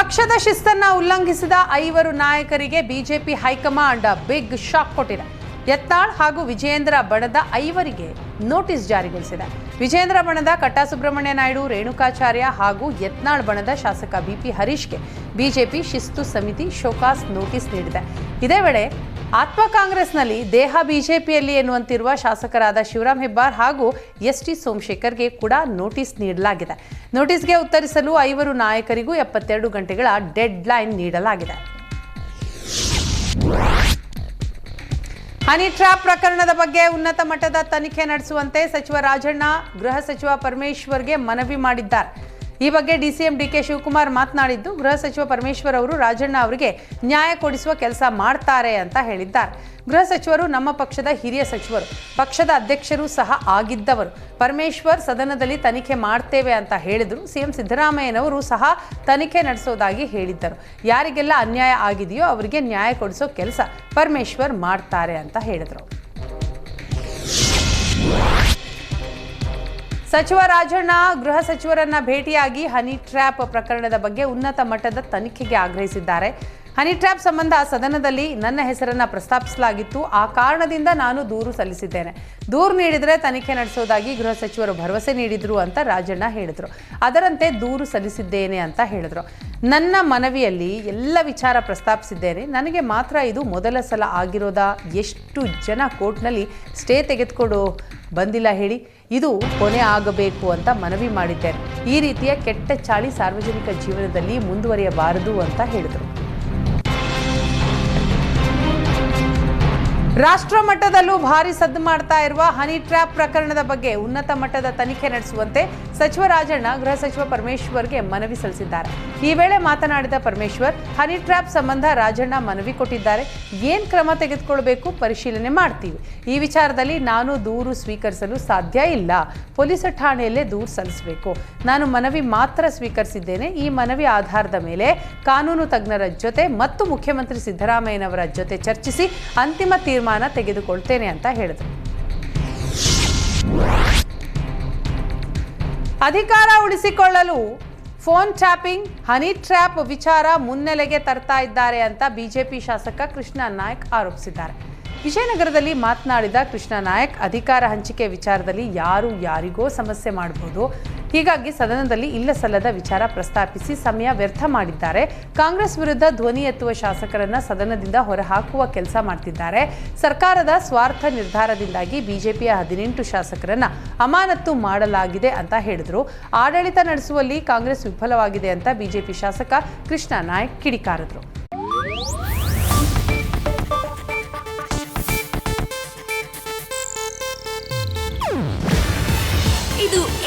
ಪಕ್ಷದ ಶಿಸ್ತನ್ನ ಉಲ್ಲಂಘಿಸಿದ ಐವರು ನಾಯಕರಿಗೆ ಬಿಜೆಪಿ ಹೈಕಮಾಂಡ್ ಬಿಗ್ ಶಾಕ್ ಕೊಟ್ಟಿದೆ. ಯತ್ನಾಳ್ ಹಾಗೂ ವಿಜೇಂದ್ರ ಬಣದ ಐವರಿಗೆ ನೋಟಿಸ್ ಜಾರಿಗೊಳಿಸಿದೆ. ವಿಜೇಂದ್ರ ಬಣದ ಕಟ್ಟಾ ಸುಬ್ರಹ್ಮಣ್ಯ ನಾಯ್ಡು, ರೇಣುಕಾಚಾರ್ಯ ಹಾಗೂ ಯತ್ನಾಳ್ ಬಣದ ಶಾಸಕ ಬಿಪಿ ಹರೀಶ್ಗೆ ಬಿಜೆಪಿ ಶಿಸ್ತು ಸಮಿತಿ ಶೋಕಾಸ್ ನೋಟಿಸ್ ನೀಡಿದೆ. ಇದೇ ವೇಳೆ ಆತ್ಮ ಕಾಂಗ್ರೆಸ್ನಲ್ಲಿ ದೇಹ ಬಿಜೆಪಿಯಲ್ಲಿ ಎನ್ನುವಂತಿರುವ ಶಾಸಕರಾದ ಶಿವರಾಮ್ ಹೆಬ್ಬಾರ್ ಹಾಗೂ ಎಸ್ ಟಿ ಸೋಮಶೇಖರ್ಗೆ ಕೂಡ ನೋಟಿಸ್ ನೀಡಲಾಗಿದೆ. ನೋಟಿಸ್ಗೆ ಉತ್ತರಿಸಲು ಐವರು ನಾಯಕರಿಗೂ ಎಪ್ಪತ್ತೆರಡು ಗಂಟೆಗಳ ಡೆಡ್ ಲೈನ್ ನೀಡಲಾಗಿದೆ. ಹನಿ ಟ್ರ್ಯಾಪ್ ಪ್ರಕರಣದ ಬಗ್ಗೆ ಉನ್ನತ ಮಟ್ಟದ ತನಿಖೆ ನಡೆಸುವಂತೆ ಸಚಿವ ರಾಜಣ್ಣ, ಗೃಹ ಸಚಿವ ಪರಮೇಶ್ವರ್ಗೆ ಮನವಿ ಮಾಡಿದ್ದಾರೆ. ಈ ಬಗ್ಗೆ ಡಿಸಿಎಂ ಡಿಕೆ ಶಿವಕುಮಾರ್ ಮಾತನಾಡಿದ್ದು, ಗೃಹ ಸಚಿವ ಪರಮೇಶ್ವರ್ ಅವರು ರಾಜಣ್ಣ ಅವರಿಗೆ ನ್ಯಾಯ ಕೊಡಿಸುವ ಕೆಲಸ ಮಾಡ್ತಾರೆ ಅಂತ ಹೇಳಿದ್ದಾರೆ. ಗೃಹ ಸಚಿವರು ನಮ್ಮ ಪಕ್ಷದ ಹಿರಿಯ ಸಚಿವರು, ಪಕ್ಷದ ಅಧ್ಯಕ್ಷರು ಸಹ ಆಗಿದ್ದವರು. ಪರಮೇಶ್ವರ್ ಸದನದಲ್ಲಿ ತನಿಖೆ ಮಾಡ್ತೇವೆ ಅಂತ ಹೇಳಿದರು. ಸಿಎಂ ಸಿದ್ದರಾಮಯ್ಯನವರು ಸಹ ತನಿಖೆ ನಡೆಸೋದಾಗಿ ಹೇಳಿದ್ದರು. ಯಾರಿಗೆಲ್ಲ ಅನ್ಯಾಯ ಆಗಿದೆಯೋ ಅವರಿಗೆ ನ್ಯಾಯ ಕೊಡಿಸೋ ಕೆಲಸ ಪರಮೇಶ್ವರ್ ಮಾಡ್ತಾರೆ ಅಂತ ಹೇಳಿದರು. ಸಚಿವ ರಾಜಣ್ಣ ಗೃಹ ಸಚಿವರನ್ನ ಭೇಟಿಯಾಗಿ ಹನಿ ಟ್ರ್ಯಾಪ್ ಪ್ರಕರಣದ ಬಗ್ಗೆ ಉನ್ನತ ಮಟ್ಟದ ತನಿಖೆಗೆ ಆಗ್ರಹಿಸಿದ್ದಾರೆ. ಹನಿ ಟ್ರ್ಯಾಪ್ ಸಂಬಂಧ ಸದನದಲ್ಲಿ ನನ್ನ ಹೆಸರನ್ನು ಪ್ರಸ್ತಾಪಿಸಲಾಗಿತ್ತು. ಆ ಕಾರಣದಿಂದ ನಾನು ದೂರು ಸಲ್ಲಿಸಿದ್ದೇನೆ. ದೂರು ನೀಡಿದರೆ ತನಿಖೆ ನಡೆಸೋದಾಗಿ ಗೃಹ ಸಚಿವರು ಭರವಸೆ ನೀಡಿದ್ರು ಅಂತ ರಾಜಣ್ಣ ಹೇಳಿದರು. ಅದರಂತೆ ದೂರು ಸಲ್ಲಿಸಿದ್ದೇನೆ ಅಂತ ಹೇಳಿದರು. ನನ್ನ ಮನವಿಯಲ್ಲಿ ಎಲ್ಲ ವಿಚಾರ ಪ್ರಸ್ತಾಪಿಸಿದ್ದೇನೆ. ನನಗೆ ಮಾತ್ರ ಇದು ಮೊದಲ ಸಲ ಆಗಿರೋದ? ಎಷ್ಟು ಜನ ಕೋರ್ಟ್ನಲ್ಲಿ ಸ್ಟೇ ತೆಗೆದುಕೊಂಡು ಬಂದಿಲ್ಲ ಹೇಳಿ. ಇದು ಕೊನೆ ಆಗಬೇಕು ಅಂತ ಮನವಿ ಮಾಡಿದ್ದೇನೆ. ಈ ರೀತಿಯ ಕೆಟ್ಟ ಚಾಳಿ ಸಾರ್ವಜನಿಕ ಜೀವನದಲ್ಲಿ ಮುಂದುವರಿಯಬಾರದು ಅಂತ ಹೇಳಿದರು. ರಾಷ್ಟ್ರ ಮಟ್ಟದಲ್ಲೂ ಭಾರಿ ಸದ್ದು ಮಾಡ್ತಾ ಇರುವ ಹನಿ ಟ್ರ್ಯಾಪ್ ಪ್ರಕರಣದ ಬಗ್ಗೆ ಉನ್ನತ ಮಟ್ಟದ ತನಿಖೆ ನಡೆಸುವಂತೆ ಸಚಿವ ರಾಜಣ್ಣ ಗೃಹ ಸಚಿವ ಪರಮೇಶ್ವರ್ಗೆ ಮನವಿ ಸಲ್ಲಿಸಿದ್ದಾರೆ. ಈ ವೇಳೆ ಮಾತನಾಡಿದ ಪರಮೇಶ್ವರ್, ಹನಿ ಟ್ರ್ಯಾಪ್ ಸಂಬಂಧ ರಾಜಣ್ಣ ಮನವಿ ಕೊಟ್ಟಿದ್ದಾರೆ. ಏನ್ ಕ್ರಮ ತೆಗೆದುಕೊಳ್ಬೇಕು, ಪರಿಶೀಲನೆ ಮಾಡ್ತೀವಿ. ಈ ವಿಚಾರದಲ್ಲಿ ನಾನು ದೂರು ಸ್ವೀಕರಿಸಲು ಸಾಧ್ಯ ಇಲ್ಲ. ಪೊಲೀಸ್ ಠಾಣೆಯಲ್ಲೇ ದೂರು ಸಲ್ಲಿಸಬೇಕು. ನಾನು ಮನವಿ ಮಾತ್ರ ಸ್ವೀಕರಿಸಿದ್ದೇನೆ. ಈ ಮನವಿ ಆಧಾರದ ಮೇಲೆ ಕಾನೂನು ತಜ್ಞರ ಜೊತೆ ಮತ್ತು ಮುಖ್ಯಮಂತ್ರಿ ಸಿದ್ದರಾಮಯ್ಯನವರ ಜೊತೆ ಚರ್ಚಿಸಿ ಅಂತಿಮ ತೀರ್ಮಾನ ತೆಗೆದುಕೊಳ್ತೇನೆ ಅಂತ ಹೇಳಿದರು. ಅಧಿಕಾರ ಉಳಿಸಿಕೊಳ್ಳಲು ಫೋನ್ ಟ್ಯಾಪಿಂಗ್, ಹನಿ ಟ್ರ್ಯಾಪ್ ವಿಚಾರ ಮುನ್ನೆಲೆಗೆ ತರ್ತಾ ಇದ್ದಾರೆ ಅಂತ ಬಿಜೆಪಿ ಶಾಸಕ ಕೃಷ್ಣ ನಾಯಕ್ ಆರೋಪಿಸಿದ್ದಾರೆ. ವಿಜಯನಗರದಲ್ಲಿ ಮಾತನಾಡಿದ ಕೃಷ್ಣ ನಾಯಕ್, ಅಧಿಕಾರ ಹಂಚಿಕೆ ವಿಚಾರದಲ್ಲಿ ಯಾರು ಯಾರಿಗೋ ಸಮಸ್ಯೆ ಮಾಡಬಹುದು ಹೀಗಾಗಿ ಸದನದಲ್ಲಿ ಇಲ್ಲ ಸಲ್ಲದ ವಿಚಾರ ಪ್ರಸ್ತಾಪಿಸಿ ಸಮಯ ವ್ಯರ್ಥ ಮಾಡಿದ್ದಾರೆ. ಕಾಂಗ್ರೆಸ್ ವಿರುದ್ಧ ಧ್ವನಿ ಎತ್ತುವ ಶಾಸಕರನ್ನ ಸದನದಿಂದ ಹೊರಹಾಕುವ ಕೆಲಸ ಮಾಡ್ತಿದ್ದಾರೆ. ಸರ್ಕಾರದ ಸ್ವಾರ್ಥ ನಿರ್ಧಾರದಿಂದಾಗಿ ಬಿಜೆಪಿಯ ಹದಿನೆಂಟು ಶಾಸಕರನ್ನ ಅಮಾನತ್ತು ಮಾಡಲಾಗಿದೆ ಅಂತ ಹೇಳಿದರು. ಆಡಳಿತ ನಡೆಸುವಲ್ಲಿ ಕಾಂಗ್ರೆಸ್ ವಿಫಲವಾಗಿದೆ ಅಂತ ಬಿಜೆಪಿ ಶಾಸಕ ಕೃಷ್ಣ ನಾಯ್ಕ್ ಕಿಡಿಕಾರಿದ್ರು.